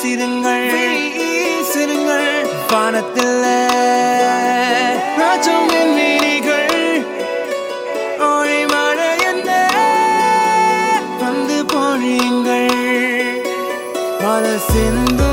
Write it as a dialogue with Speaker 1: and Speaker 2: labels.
Speaker 1: வீசிருங்கள் வீசிருங்கள் வானத்தில் ராஜம் விழிகள் ஒளி வாழ என்ன வந்து பொழியுங்கள். பல சிந்து